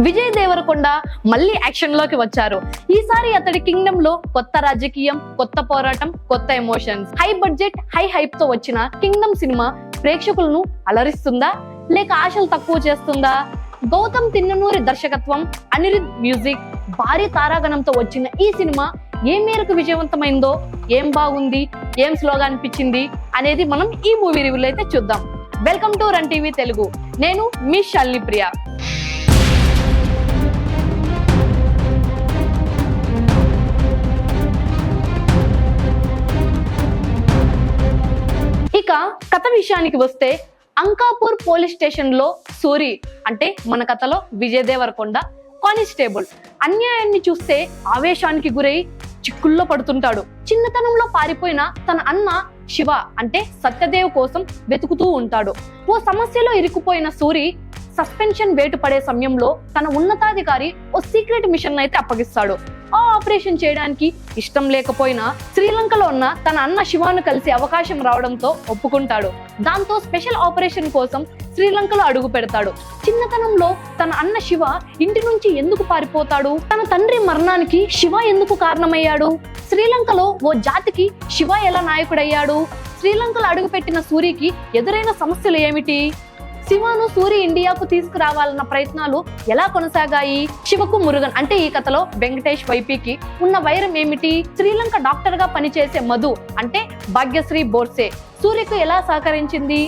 విజయ్ దేవరకొండ మళ్ళీ యాక్షన్లోకి వచ్చారు. ఈసారి అతడి కింగ్డమ్లో కొత్త రాజకీయం కొత్త పోరాటం కొత్త ఎమోషన్స్ హై బడ్జెట్ హై హైప్తో వచ్చిన కింగ్డమ్ సినిమా ప్రేక్షకులను అలరిస్తుందా? లేక ఆశలు తక్కువ చేస్తుందా? గౌతమ్ తిన్ననూరి దర్శకత్వం అనిరుద్ మ్యూజిక్ భారీ తారాగణంతో వచ్చిన ఈ సినిమా ఏ మేరకు విజయవంతమైందో ఏం బాగుంది ఏం స్లోగా అనిపించింది అనేది మనం ఈ మూవీ రివ్యూలో అయితే చూద్దాం. Welcome to Run TV Telugu నేను మీ శాలిని ప్రియా. కథ విషయానికి వస్తే అంకాపూర్ పోలీస్ స్టేషన్లో సూరి అంటే మన కథలో విజయ్ దేవరకొండ కానిస్టేబుల్. అన్యాయాన్ని చూస్తే ఆవేశానికి గురై చిక్కుల్లో పడుతుంటాడు. చిన్నతనంలో పారిపోయిన తన అన్న శివ అంటే సత్యదేవ్ కోసం వెతుకుతూ ఉంటాడు. ఓ సమస్యలో ఇరుక్కుపోయిన సూరి సస్పెన్షన్ వేటు పడే సమయంలో తన ఉన్నతాధికారి ఓ సీక్రెట్ మిషన్ అయితే అప్పగిస్తాడు. ఆ ఆపరేషన్ చేయడానికి ఇష్టం లేకపోయినా శ్రీలంకలో ఉన్న తన అన్న శివాను కలిసే అవకాశం రావడంతో ఒప్పుకుంటాడు. దాంతో స్పెషల్ ఆపరేషన్ కోసం శ్రీలంకలో అడుగు పెడతాడు. చిన్నతనంలో తన అన్న శివ ఇంటి నుంచి ఎందుకు పారిపోతాడు? తన తండ్రి మరణానికి శివ ఎందుకు కారణమయ్యాడు? శ్రీలంకలో ఓ జాతికి శివ ఎలా నాయకుడయ్యాడు? శ్రీలంకలో అడుగుపెట్టిన సూరికి ఎదురైన సమస్యలు ఏమిటి? శివను సూరి ఇండియాకు తీసుకురావాలన్న ప్రయత్నాలు ఎలా కొనసాగాయి? శివకు మురుగన్ అంటే ఈ కథలో వెంకటేష్ వైపీకి ఉన్న వైరం ఏమిటి? శ్రీలంక డాక్టర్గా పనిచేసే మధు అంటే భాగ్యశ్రీ బోర్సే. సూర్యకు ఎలా సహకరించింది?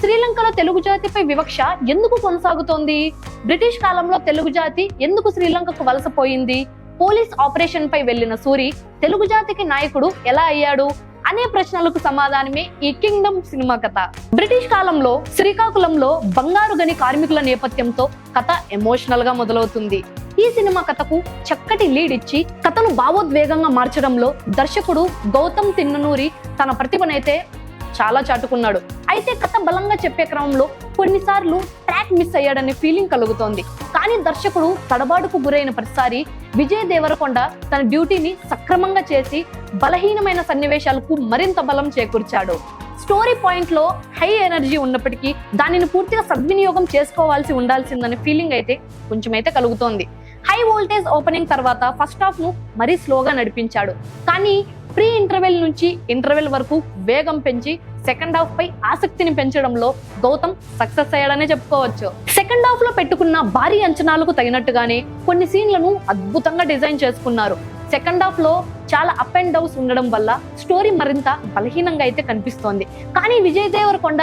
శ్రీలంకలో తెలుగు జాతిపై వివక్ష ఎందుకు కొనసాగుతోంది? బ్రిటిష్ కాలంలో తెలుగు జాతి ఎందుకు శ్రీలంకకు వలసపోయింది పోలీస్ ఆపరేషన్ పై వెళ్ళిన సూరి తెలుగు జాతికి నాయకుడు ఎలా అయ్యాడు? అనే ప్రశ్నలకు సమాధానమే ఈ కింగ్డమ్ సినిమా కథ. బ్రిటిష్ కాలంలో శ్రీకాకుళంలో బంగారు గని కార్మికుల నేపథ్యంతో కథ ఎమోషనల్గా మొదలవుతుంది. ఈ సినిమా కథకు చక్కటి లీడ్ ఇచ్చి కథను భావోద్వేగంగా మార్చడంలో దర్శకుడు గౌతమ్ తిన్ననూరి తన ప్రతిభనైతే చాలా చాటుకున్నాడు. అయితే కథ బలంగా చెప్పే క్రమంలో కొన్నిసార్లు ట్రాక్ మిస్ అయ్యాడనే ఫీలింగ్ కలుగుతోంది. కానీ దర్శకుడు తడబాటుకు గురైన ప్రతిసారి విజయ్ దేవరకొండ తన డ్యూటీని సక్రమంగా చేసి బలహీనమైన సన్నివేశాలకు మరింత బలం చేకూర్చాడు. స్టోరీ పాయింట్లో హై ఎనర్జీ ఉన్నప్పటికీ దానిని పూర్తిగా సద్వినియోగం చేసుకోవాల్సి ఉండాల్సిందనే ఫీలింగ్ అయితే కొంచెం అయితే కలుగుతోంది. హై వోల్టేజ్ ఓపెనింగ్ తర్వాత ఫస్ట్ హాఫ్ను మరీ స్లోగా నడిపించాడు. కానీ ప్రీ ఇంటర్వెల్ నుంచి ఇంటర్వెల్ వరకు వేగం పెంచి సెకండ్ హాఫ్ పై ఆసక్తిని పెంచడంలో గౌతమ్ సక్సెస్ అయ్యాడనే చెప్పుకోవచ్చు. సెకండ్ హాఫ్లో పెట్టుకున్న భారీ అంచనాలకు తగినట్టుగానే కొన్ని సీన్లను అద్భుతంగా డిజైన్ చేసుకున్నారు. సెకండ్ హాఫ్లో చాలా అప్ అండ్ డౌన్స్ ఉండడం వల్ల స్టోరీ మరింత బలహీనంగా అయితే కనిపిస్తోంది. కానీ విజయ్ దేవరకొండ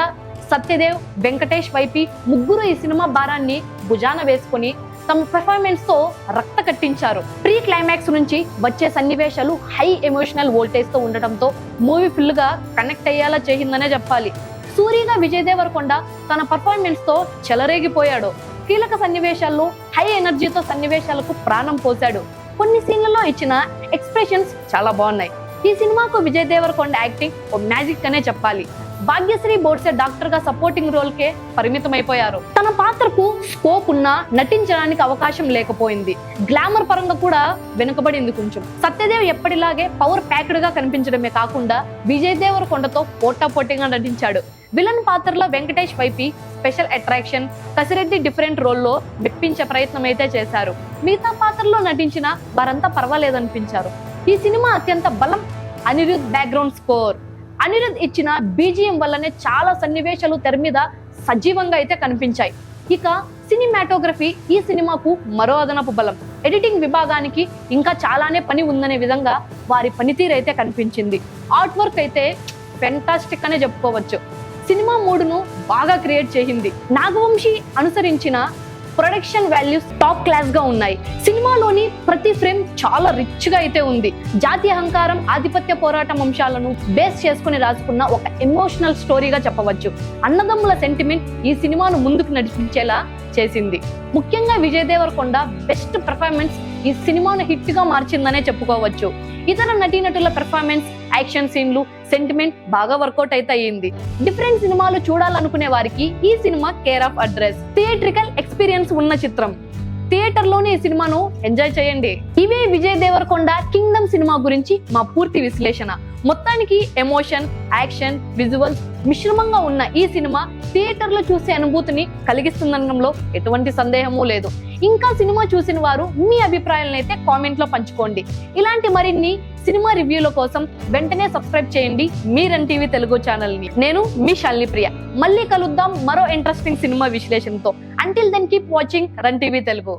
సత్యదేవ్ వెంకటేష్ వైపి ముగ్గురు ఈ సినిమా భారాన్ని భుజాన వేసుకొని తమ పెర్ఫార్మెన్స్తో రక్త కట్టించారు. ప్రీ క్లైమాక్స్ నుంచి వచ్చే సన్నివేశాలు హై ఎమోషనల్ వోల్టేజ్తో ఉండటంతో మూవీ ఫుల్గా కనెక్ట్ అయ్యేలా చేసిందనే చెప్పాలి. సూరిగా విజయ్ దేవరకొండ తన పర్ఫార్మెన్స్తో చెలరేగిపోయాడు. కీలక సన్నివేశాల్లో హై ఎనర్జీతో సన్నివేశాలకు ప్రాణం పోశాడు. కొన్ని సీన్లలో ఇచ్చిన ఎక్స్ప్రెషన్స్ చాలా బాగున్నాయి. ఈ సినిమాకు విజయ్ దేవరకొండ యాక్టింగ్ ఓ మ్యాజిక్ అనే చెప్పాలి. భాగ్యశ్రీ బోర్సే డాక్టర్గా సపోర్టింగ్ రోల్ కే పరిమితం అయిపోయారు తన పాత్రకు స్కోప్ ఉన్నా నటించడానికి అవకాశం లేకపోయింది. గ్లామర్ పరంగా కూడా వెనుకబడింది కొంచెం. సత్యదేవ్ ఎప్పటిలాగే పవర్ ప్యాక్డ్గా కనిపించడమే కాకుండా విజయ్ దేవరకొండతో పోటా పోటీగా నటించాడు. విలన్ పాత్రలో Venkatesh VP special attraction. Kasireddy different రోల్లో మెప్పించే ప్రయత్నం అయితే చేశారు. మిగతా పాత్రలో నటించిన వారంతా పర్వాలేదనిపించారు. ఈ సినిమా అత్యంత బలం అనిరుద్ బ్యాక్గ్రౌండ్ స్కోర్ అనిరుద్ ఇచ్చిన బీజిఎం వల్లనే చాలా సన్నివేశాలు తెర మీద సజీవంగా అయితే కనిపించాయి. ఇక సినిమాటోగ్రఫీ ఈ సినిమాకు మరో అదనపు బలం. ఎడిటింగ్ విభాగానికి ఇంకా చాలానే పని ఉందనే విధంగా వారి పనితీరు అయితే కనిపించింది. ఆర్ట్ వర్క్ అయితే ఫెంటాస్టిక్ అనే చెప్పుకోవచ్చు. సినిమా మూడును బాగా క్రియేట్ చేసింది. నాగవంశి అనుసరించిన ప్రొడక్షన్ వాల్యూస్ టాప్ క్లాస్గా ఉన్నాయి. సినిమాలోని ప్రతి ఫ్రేమ్ చాలా రిచ్గా అయితే ఉంది. జాతి అహంకారం ఆధిపత్య పోరాటం అంశాలను బేస్ చేసుకుని రాసుకున్న ఒక ఎమోషనల్ స్టోరీగా చెప్పవచ్చు. అన్నదమ్ముల సెంటిమెంట్ ఈ సినిమాను ముందుకు నడిపించేలా చేసింది. ముఖ్యంగా విజయ్ దేవరకొండ బెస్ట్ పెర్ఫార్మెన్స్ ఈ సినిమాను హిట్గా మార్చిందనే చెప్పుకోవచ్చు. ఇతర నటీనటుల పెర్ఫార్మెన్స్ యాక్షన్ సీన్లు సెంటిమెంట్ బాగా వర్కౌట్ అయితే అయ్యింది డిఫరెంట్ సినిమాలు చూడాలనుకునే వారికి ఈ cinema care of address theatrical experience ఉన్న చిత్రం. థియేటర్లోనే ఈ సినిమాను ఎంజాయ్ చేయండి. ఇవే విజయ్ దేవరకొండ కింగ్డమ్ సినిమా గురించి మా పూర్తి విశ్లేషణ. మొత్తానికి ఎమోషన్ యాక్షన్ విజువల్స్ మిశ్రమంగా ఉన్న ఈ సినిమా థియేటర్లో చూసే అనుభూతిని కలిగిస్తుందనడంలో ఎటువంటి సందేహమూ లేదు. ఇంకా సినిమా చూసిన వారు మీ అభిప్రాయాలను అయితే కామెంట్లో పంచుకోండి. ఇలాంటి మరిన్ని సినిమా రివ్యూల కోసం వెంటనే సబ్స్క్రైబ్ చేయండి మీ రన్ టీవీ తెలుగు ఛానల్ని. నేను మీ శాలిని ప్రియ. మళ్ళీ కలుద్దాం మరో ఇంట్రెస్టింగ్ సినిమా విశ్లేషణతో. Until then keep watching Run TV Telugu